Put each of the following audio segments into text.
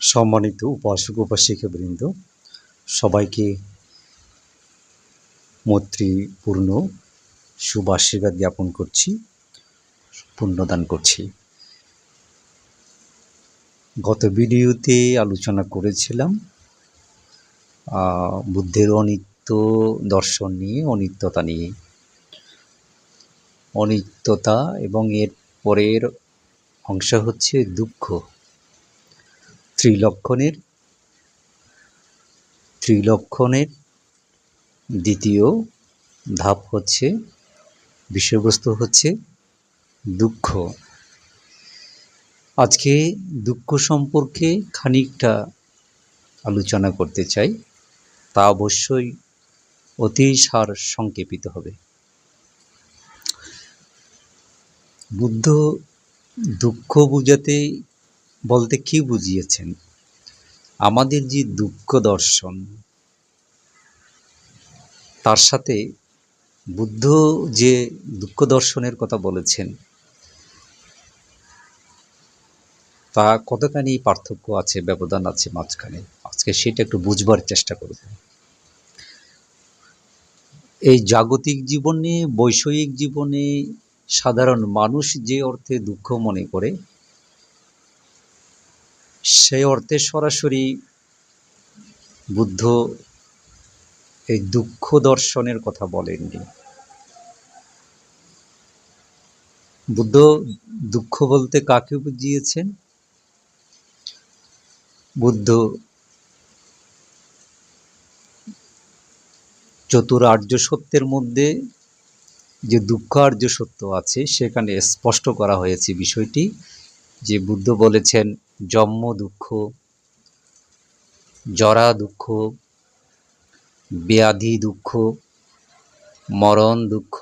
সম্মানিত উপাসক বৃন্দ, সবাইকে মৈত্রীপূর্ণ শুভ আশীর্বাদ জ্ঞাপন করছি, পুণ্যদান করছি। গত ভিডিওতে আলোচনা করেছিলাম বুদ্ধের অনিত্য দর্শন নিয়ে, অনিত্যতা নিয়ে। অনিত্যতা এবং এর পরের অংশ হচ্ছে দুঃখ। ত্রিলক্ষণের ত্রিলক্ষণের দ্বিতীয় ধাপ হচ্ছে, বিষয়বস্তু হচ্ছে দুঃখ। আজকে দুঃখ সম্পর্কে খানিকটা আলোচনা করতে চাই, তা অবশ্যই অতি সার সংক্ষেপিত হবে। বুদ্ধ দুঃখ বুঝাতে বলতে কি বুঝিয়েছেন? আমাদের যে দুঃখ দর্শন, তার সাথে বুদ্ধ যে দুঃখ দর্শনের কথা বলেছেন, তা কতখানি পার্থক্য আছে, ব্যবধান আছে মাঝখানে? আজকে সেটা একটু বুঝবার চেষ্টা করব। এই জাগতিক জীবনে, বৈষয়িক জীবনে সাধারণ মানুষ যে অর্থে দুঃখ মনে করে সেই অর্থে সরাসরি বুদ্ধ এই দুঃখ দর্শনের কথা বলেননি। বুদ্ধ দুঃখ বলতে কাকে বুঝিয়েছেন? বুদ্ধ চতুর আর্য সত্যের মধ্যে যে দুঃখ আর্য সত্য আছে, সেখানে স্পষ্ট করা হয়েছে বিষয়টি যে বুদ্ধ বলেছেন জন্ম দুঃখ, জরা দুঃখ, ব্যাধি দুঃখ, মরণ দুঃখ।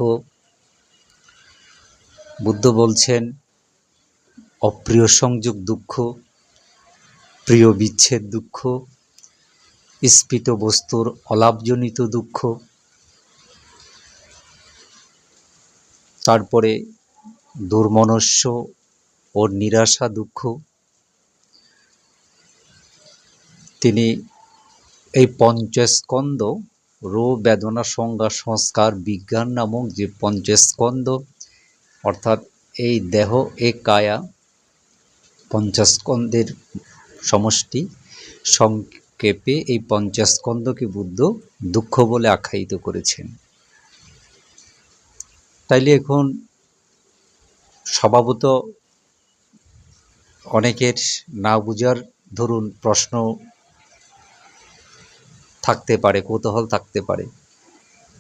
বুদ্ধ বলছেন, অপ্রিয় সংযোগ দুঃখ, প্রিয় বিচ্ছেদ দুঃখ, স্ফীত বস্তুর অলাভজনিত দুঃখ। তারপরে দুর্মনস্য ও নিরাশা দুঃখ। তিনি এই পঞ্চস্কন্দ রো বেদনা সংজ্ঞা সংস্কার বিজ্ঞান নামক যে পঞ্চস্কন্দ অর্থাৎ এই দেহ এ কায়া পঞ্চস্কন্দের সমষ্টি সংক্ষেপে এই পঞ্চস্কন্দকে বুদ্ধ দুঃখ বলে আখ্যায়িত করেছেন। তাইলে এখন স্বভাবত অনেকের না বুঝার ধরুন প্রশ্ন থাকতে পারে, কৌতূহল থাকতে পারে।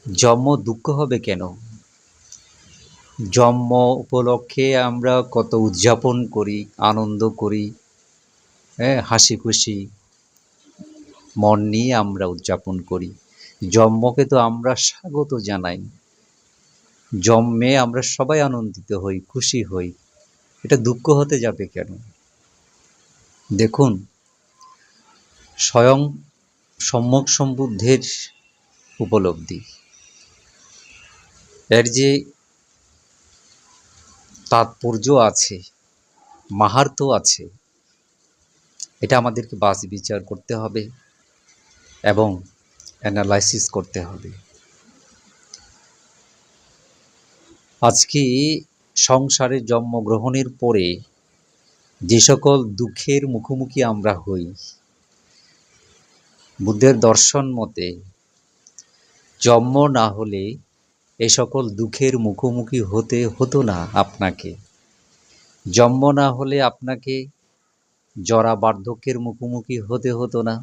জন্ম দুঃখ হবে কেন? জন্ম উপলক্ষে আমরা কত উদযাপন করি, আনন্দ করি হ্যাঁ হাসি খুশি, মন নিয়ে আমরা উদযাপন করি। জন্মকে তো আমরা স্বাগত জানাই। জন্মে আমরা সবাই আনন্দিত হই, খুশি হই। এটা দুঃখ হতে যাবে কেন? দেখুন, স্বয়ং সম্যক সম্বুদ্ধের উপলব্ধি। এর যে তাৎপর্য আছে মাহার্ত আছে, এটা আমাদেরকে বাস বিচার করতে হবে এবং অ্যানালাইসিস করতে হবে। আজকে সংসারে জন্মগ্রহণের পরে যে সকল দুঃখের মুখোমুখি আমরা হই বুদ্ধের দর্শন মতে, জন্ম না হলে এ সকল দুঃখের মুখোমুখি হতে হতো না আপনাকে। জন্ম না হলে আপনাকে জরা বার্ধক্যের মুখোমুখি হতে হতো না,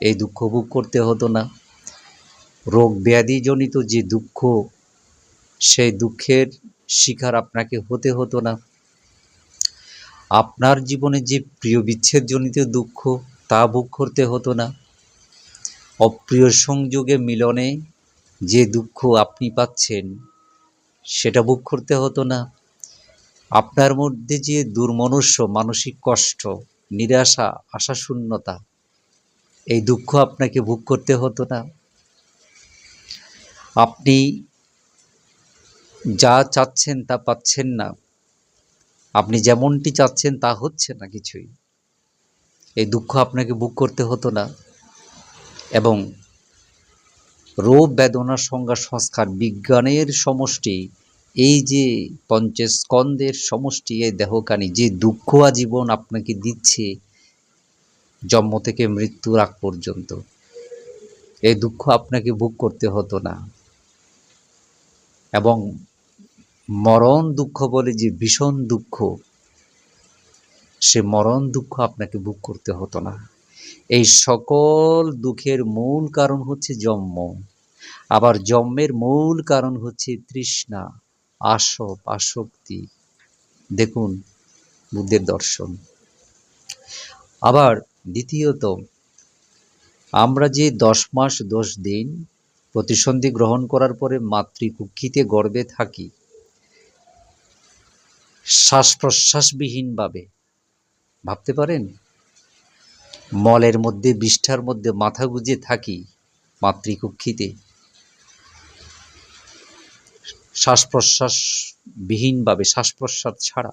এই দুঃখ ভোগ করতে হতো না। রোগ ব্যাধিজনিত যে দুঃখ, সেই দুঃখের শিকার আপনাকে হতে হতো না। আপনার জীবনে যে প্রিয় বিচ্ছেদজনিত দুঃখ, তা ভোগ করতে হতো না। অপ্রিয় সংযোগে মিলনে যে দুঃখ আপনি পাচ্ছেন, সেটা ভোগ করতে হতো না। আপনার মধ্যে যে দুর্মনুষ্য মানসিক কষ্ট, নিরাশা, আশাশূন্যতা, এই দুঃখ আপনাকে ভোগ করতে হতো না। আপনি যা চাচ্ছেন তা পাচ্ছেন না। আপনি যেমনটি চাচ্ছেন তা হচ্ছে না কিছুই। এই দুঃখ আপনাকে বুক করতে হতো না। এবং রোগ বেদনার সংজ্ঞা সংস্কার বিজ্ঞানের সমষ্টি, এই যে পঞ্চস্কন্দের সমষ্টি, এই দেহকানি, যে দুঃখ আজীবন আপনাকে দিচ্ছে জন্ম থেকে মৃত্যুর আগ পর্যন্ত, এই দুঃখ আপনাকে ভোগ করতে হতো না। এবং মরণ দুঃখ বলে যে ভীষণ দুঃখ, সে মরণ দুঃখ আপনাকে ভোগ করতে হতো না। এই সকল দুঃখের মূল কারণ হচ্ছে জন্ম। আবার জন্মের মূল কারণ হচ্ছে তৃষ্ণা আসব আসক্তি। দেখুন বুদ্ধের দর্শন। আবার দ্বিতীয়ত, আমরা যে দশ মাস, দশ দিন প্রতিসন্ধি গ্রহণ করার পরে মাতৃকুক্ষিতে গর্বে থাকি শ্বাস প্রশ্বাসবিহীনভাবে ভাবতে পারেন? মলের মধ্যে, বিষ্ঠার মধ্যে মাথা গুজে থাকি মাতৃকুক্ষিতে। শ্বাস প্রশ্বাস বিহীনভাবে শ্বাস প্রশ্বাস ছাড়া।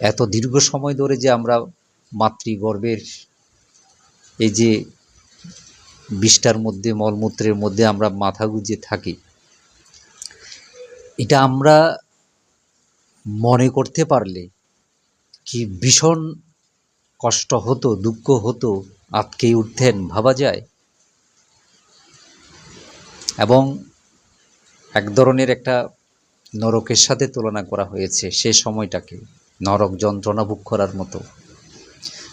এত দীর্ঘ সময় ধরে যে আমরা মাতৃগর্ভের এই যে বিষ্ঠার মধ্যে, মলমূত্রের মধ্যে আমরা মাথা গুজে থাকি, এটা আমরা মনে করতে পারলে কি ভীষণ কষ্ট হতো, দুঃখ হতো আটকে উঠতেন, ভাবা যায়। এবং এক ধরনের একটা নরকের সাথে তুলনা করা হয়েছে সে সময়টাকে, নরক যন্ত্রণা ভোগ করার মতো।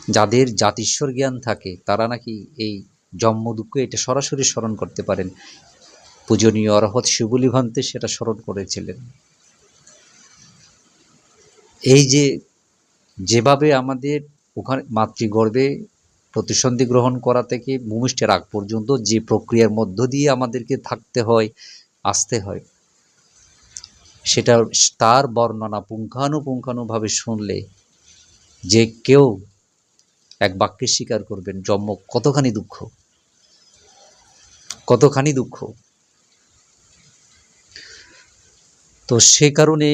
যাদের জাতিস্বর জ্ঞান থাকে, তারা নাকি এই জন্ম দুঃখ এটা সরাসরি স্মরণ করতে পারেন। পূজনীয় অরহৎ শিবলি ভান্তে সেটা স্মরণ করেছিলেন। এই যে, যেভাবে আমাদের ওখানে মাতৃগর্ভে প্রতিসন্ধি গ্রহণ করা থেকে ভূমিষ্ঠের আগ পর্যন্ত যে প্রক্রিয়ার মধ্য দিয়ে আমাদেরকে থাকতে হয়, আসতে হয়, সেটা তার বর্ণনা পুঙ্খানুপুঙ্খানুভাবে শুনলে যে কেউ এক বাক্যে স্বীকার করবেন জন্ম কতখানি দুঃখ? কতখানি দুঃখ? তো সে কারণে,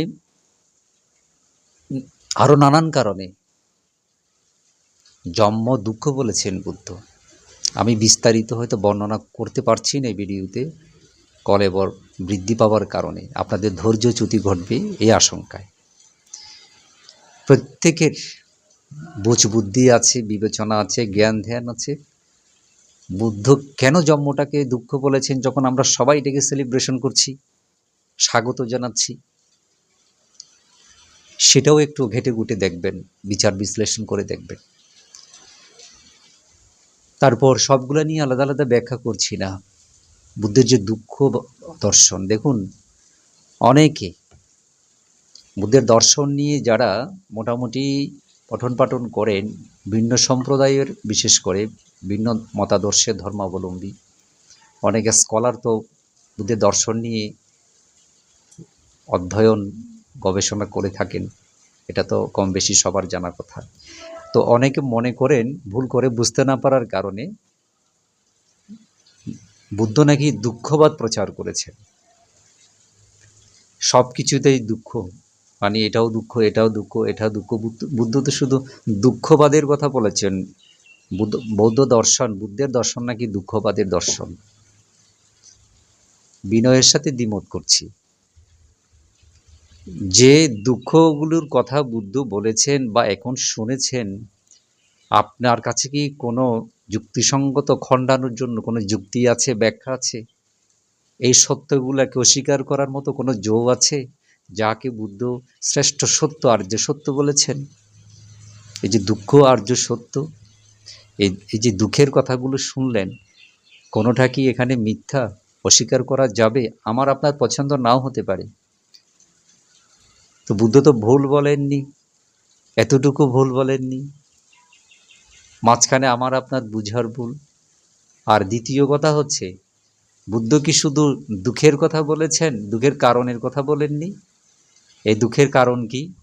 আরও নানান কারণে জন্ম দুঃখ বলেছেন বুদ্ধ। আমি বিস্তারিত হয়তো বর্ণনা করতে পারছি না এই ভিডিওতে। কলেবর বৃদ্ধি পাওয়ার কারণে। আপনাদের ধৈর্যচ্যুতি ঘটবে এই আশঙ্কায়। প্রত্যেকের বোঝ বুদ্ধি আছে, বিবেচনা আছে, জ্ঞান, ধ্যান আছে। বুদ্ধ কেন জন্মটাকে দুঃখ বলেছেন? যখন আমরা সবাই এটাকে সেলিব্রেশন করছি, স্বাগত জানাচ্ছি। সেটাও একটু ঘেটে ঘুটে দেখবেন, বিচার বিশ্লেষণ করে দেখবেন। তারপর সবগুলো নিয়ে আলাদা আলাদা ব্যাখ্যা করছি না। বুদ্ধের যে দুঃখ দর্শন, দেখুন, অনেকে বুদ্ধের দর্শন নিয়ে যারা মোটামুটি পঠন পাঠন করেন, ভিন্ন সম্প্রদায়ের, বিশেষ করে ভিন্ন মতাদর্শের ধর্মাবলম্বী, অনেকে স্কলার তো বুদ্ধের দর্শন নিয়ে অধ্যয়ন, গবেষণা করে থাকেন, এটা তো কম বেশি সবার জানা কথা। তো অনেকে মনে করেন ভুল করে বুঝতে না পারার কারণে বুদ্ধ নাকি দুঃখবাদ প্রচার করেছেন সব কিছুতেই দুঃখ। মানে এটাও দুঃখ এটাও দুঃখ এটাও দুঃখ। বুদ্ধ তো শুধু দুঃখবাদের কথা বলেছেন। বুদ্ধ, বৌদ্ধ দর্শন, বুদ্ধের দর্শন নাকি দুঃখবাদের দর্শন। বিনয়ের সাথে দ্বিমত করছি। যে দুঃখগুলোর কথা বুদ্ধ বলেছেন বা এখন শুনেছেন, আপনার কাছে কি কোনো যুক্তিসঙ্গত খণ্ডানোর জন্য কোনো যুক্তি আছে, ব্যাখ্যা আছে? এই সত্যগুলোকে অস্বীকার করার মতো কোনো জো আছে যাকে বুদ্ধ শ্রেষ্ঠ সত্য, আর্য সত্য বলেছেন? এই যে দুঃখ, আর্য সত্য, এই এই যে দুঃখের কথাগুলো শুনলেন, কোনোটা কি এখানে মিথ্যা, অস্বীকার করা যাবে? আমার আপনার পছন্দ নাও হতে পারে। তো বুদ্ধ তো ভুল বলেননি, এতটুকু ভুল বলেননি। মাঝখানে আমার আপনার বুঝার ভুল। আর দ্বিতীয় কথা হচ্ছে, বুদ্ধ কি শুধু দুঃখের কথা বলেছেন, দুঃখের কারণের কথা বলেননি? এই দুঃখের কারণ কি?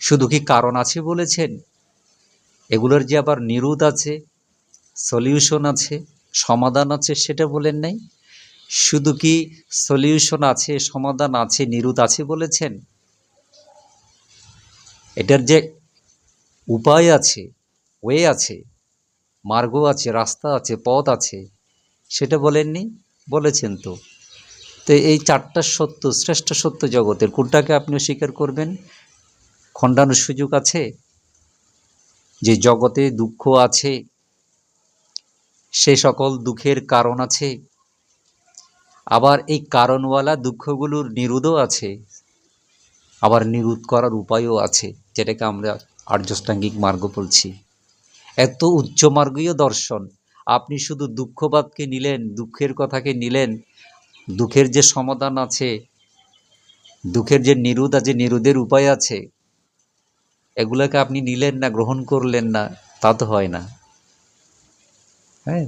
শুধু কি কারণ আছে বলেছেন? এগুলোর যে আবার নিরোধ আছে, সলিউশন আছে, সমাধান আছে, সেটা বলেন নাই? শুধু কি সলিউশন আছে, সমাধান আছে নিরোধ আছে বলেছেন? এটার যে উপায় আছে ওয়ে আছে মার্গ আছে, রাস্তা আছে, পথ আছে, সেটা বলেননি? বলেছেন তো। তো এই চারটা সত্য, শ্রেষ্ঠ সত্য জগতের কোনটাকে আপনি অস্বীকার করবেন? খণ্ডানোর সুযোগ আছে? যে জগতে দুঃখ আছে, সে সকল দুঃখের কারণ আছে আবার এই কারণওয়ালা দুঃখগুলোর নিরোধও আছে, আবার নিরোধ করার উপায়ও আছে, যেটাকে আমরা আর্যষ্টাঙ্গিক মার্গ বলছি। এত উচ্চমার্গীয় দর্শন, আপনি শুধু দুঃখবাদকে নিলেন, দুঃখের কথাকে নিলেন, দুঃখের যে সমাধান আছে, দুঃখের যে নিরোধ আছে নিরোধের উপায় আছে, এগুলোকে আপনি নিলেন না, গ্রহণ করলেন না, তা তো হয় না। হ্যাঁ?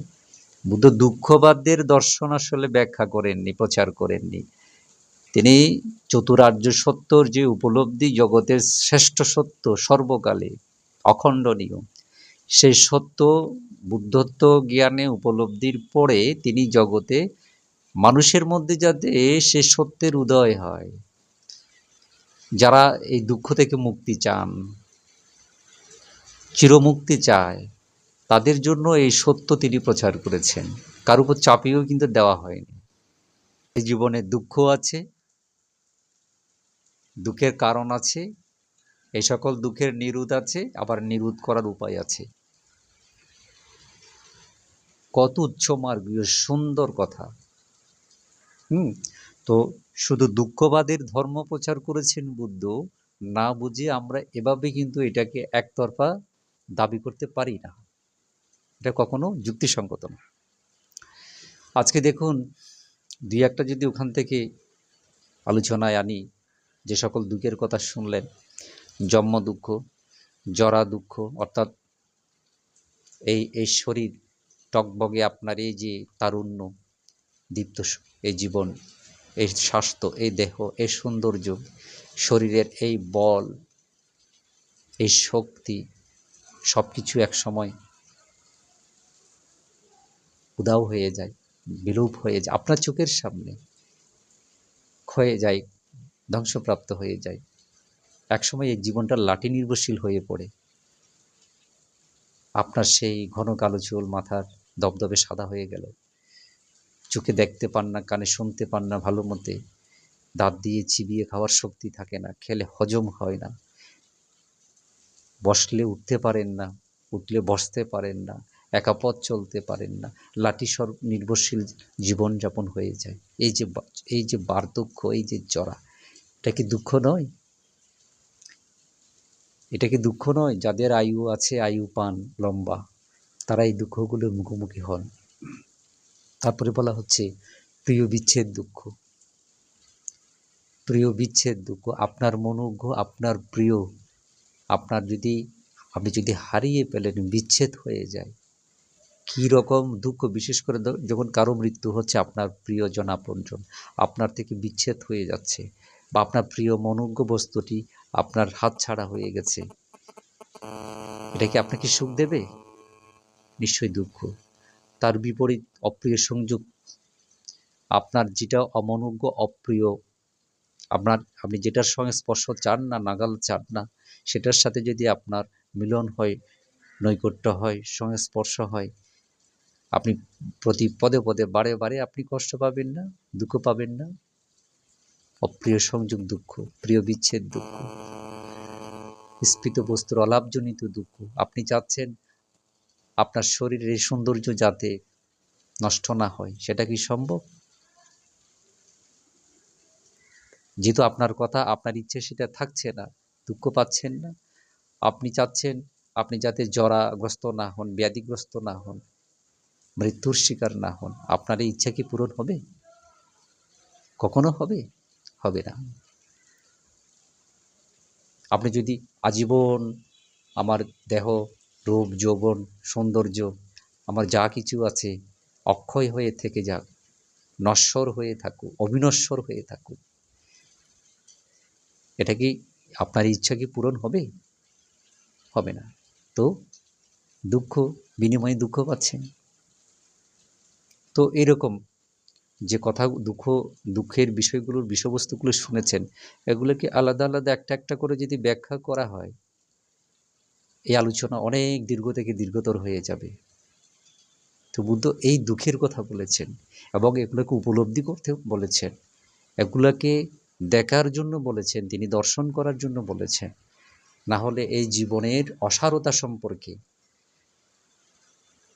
বুদ্ধ দুঃখবাদের দর্শন আসলে ব্যাখ্যা করেননি, প্রচার করেননি। তিনি চতুরার্য সত্যর যে উপলব্ধি জগতের শ্রেষ্ঠ সত্য সর্বকালে অখণ্ডনীয়, সেই সত্য বুদ্ধত্ব জ্ঞানে উপলব্ধির পরে তিনি জগতে মানুষের মধ্যে যাতে সে সত্যের উদয় হয়, যারা এই দুঃখ থেকে মুক্তি চান, চিরমুক্তি চায় তাদের জন্য এই সত্য তিনি প্রচার করেছেন। কার উপর চাপিয়েও কিন্তু দেওয়া হয়নি। জীবনে দুঃখ আছে, দুঃখের কারণ আছে, এই সকল দুঃখের নিরোধ আছে, আবার নিরোধ করার উপায় আছে। কত উচ্চমার্গীয় সুন্দর কথা। হুম, তো শুধু দুঃখবাদের ধর্ম প্রচার করেছেন বুদ্ধ, না বুঝে আমরা এভাবে কিন্তু এটাকে একতরফা দাবি করতে পারি না। এটা কখনো যুক্তিসঙ্গত না। আজকে দেখুন, দুই একটা যদি ওখান থেকে আলোচনায় আনি, যে সকল দুঃখের কথা শুনলেন, জন্ম দুঃখ, জরা দুঃখ, অর্থাৎ এই এই শরীর টকবগে আপনার এই যে তারুণ্য, দীপ্ত এই জীবন, এই স্বাস্থ্য, এই দেহ, এই সৌন্দর্য, শরীরের এই বল, এই শক্তি সব কিছু এক সময় উদাও হয়ে যায়, বিলোপ হয়ে যায়, আপনার চোখের সামনে ক্ষয়ে যায়, ধ্বংসপ্রাপ্ত হয়ে যায়। একসময় এই জীবনটা লাঠি নির্ভরশীল হয়ে পড়ে। আপনার সেই ঘন কালো চুল মাথার দবদবে সাদা হয়ে গেল। চোখে দেখতে পান না, কানে শুনতে পান না, ভালো মতে দাঁত দিয়ে চিবিয়ে খাওয়ার শক্তি থাকে না, খেলে হজম হয় না। বসলে উঠতে পারেন না, উঠলে বসতে পারেন না। একা পথ চলতে পারেন না। লাঠি সর নির্ভরশীল জীবনযাপন হয়ে যায়। এই যে এই যে বার্ধক্য, এই যে জরা, এটা কি দুঃখ নয়? এটা কি দুঃখ নয়? যাদের আয়ু আছে, আয়ু পান, লম্বা, তারা এই দুঃখগুলোর মুখোমুখি হন। তারপরে বলা হচ্ছে, প্রিয় বিচ্ছেদ দুঃখ। প্রিয় বিচ্ছেদ দুঃখ, আপনার মনোজ্ঞ, আপনার প্রিয়, আপনার যদি, আপনি যদি হারিয়ে পেলেন বিচ্ছেদ হয়ে যায়। কী রকম দুঃখ? বিশেষ করে যখন কারও মৃত্যু হচ্ছে আপনার প্রিয়জন আপনজন আপনার থেকে বিচ্ছেদ হয়ে যাচ্ছে বা আপনার প্রিয় মনোজ্ঞ বস্তুটি আপনার হাত ছাড়া হয়ে গেছে, এটা কি আপনাকে সুখ দেবে? নিশ্চয়ই দুঃখ। তার বিপরীত অপ্রিয় সংযোগ, আপনার যেটা অমনোজ্ঞ, অপ্রিয়, আপনার, আপনি যেটার সঙ্গে স্পর্শ চান না, নাগাল চান না, সেটার সাথে যদি আপনার মিলন হয়, নৈকট্য হয় সংস্পর্শ হয় আপনি প্রতি পদে পদে বারে বারে আপনি কষ্ট পাবেন না, দুঃখ পাবেন না। অপ্রিয় সংযোগ দুঃখ, প্রিয় বিচ্ছেদ দুঃখ, স্ফীত বস্তুর অলাভজনিত দুঃখ। আপনি চাচ্ছেন আপনার শরীরের এই সৌন্দর্য যাতে নষ্ট না হয়, সেটা কি সম্ভব? যেহেতু আপনার কথা, আপনার ইচ্ছে, সেটা থাকছে না, দুঃখ পাচ্ছেন না। আপনি চাচ্ছেন আপনি যাতে জরাগ্রস্ত না হন, ব্যাধিগ্রস্ত না হন। মৃত্যুর শিকার না হন। আপনার এই ইচ্ছা কি পূরণ হবে? কখনো হবে? হবে না। আপনি যদি আজীবন আমার দেহ, রূপ, যৌবন, সৌন্দর্য, আমার যা কিছু আছে, অক্ষয় হয়ে থেকে যাক, নশ্বর হয়ে থাকুক, অবিনশ্বর হয়ে থাকুক, এটা কি আপনার ইচ্ছা কি পূরণ হবে? হবে না। তো দুঃখ, বিনিময়ে দুঃখ পাচ্ছেন। তো এরকম যে কথা, দুঃখ, দুঃখের বিষয়গুলোর বিষয়বস্তুগুলো শুনেছেন, এগুলোকে আলাদা আলাদা একটা একটা করে যদি ব্যাখ্যা করা হয়, এই আলোচনা অনেক দীর্ঘ থেকে দীর্ঘতর হয়ে যাবে। তো বুদ্ধ এই দুঃখের কথা বলেছেন এবং এগুলোকে উপলব্ধি করতে বলেছেন। এগুলোকে দেখার জন্য বলেছেন, তিনি দর্শন করার জন্য বলেছেন। না হলে এই জীবনের অসারতা সম্পর্কে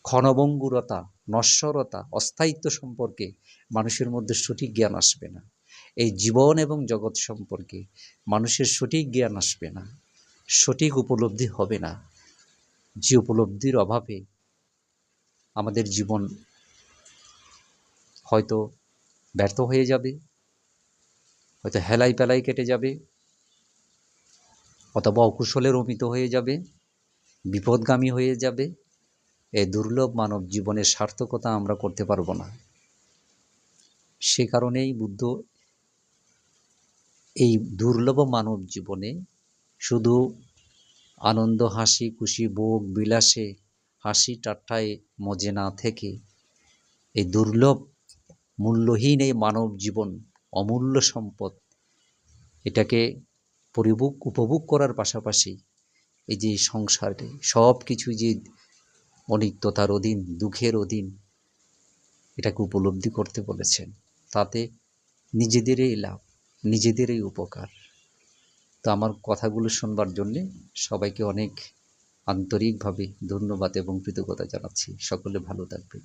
ক্ষণভঙ্গুরতা নশ্বরতা, অস্থায়িত্ব সম্পর্কে মানুষের মধ্যে সঠিক জ্ঞান আসবে না। এই জীবন এবং জগৎ সম্পর্কে মানুষের সঠিক জ্ঞান আসবে না। সঠিক উপলব্ধি হবে না। যে উপলব্ধির অভাবে আমাদের জীবন হয়তো ব্যর্থ হয়ে যাবে, হয়তো হেলাই পেলাই কেটে যাবে, অথবা অকুশলে রমিত হয়ে যাবে, বিপদগামী হয়ে যাবে এই দুর্লভ মানব জীবনের সার্থকতা আমরা করতে পারব না। সে কারণেই বুদ্ধ এই দুর্লভ মানব জীবনে শুধু আনন্দ, হাসি, খুশি, ভোগ, বিলাসে, হাসি, ঠাট্টায় মজে না থেকে এই দুর্লভ, মূল্যহীন এই মানব জীবন, অমূল্য সম্পদ, এটাকে পরিভোগ, উপভোগ করার পাশাপাশি এই যে সংসারে সব কিছু যে অনিত্যতার অধীন, দুঃখের অধীন এটাকে উপলব্ধি করতে বলেছেন। তাতে নিজেদেরই লাভ, নিজেদেরই উপকার। তো আমার কথাগুলো শুনবার জন্যে সবাইকে অনেক আন্তরিকভাবে ধন্যবাদ এবং কৃতজ্ঞতা জানাচ্ছি। সকলে ভালো থাকবে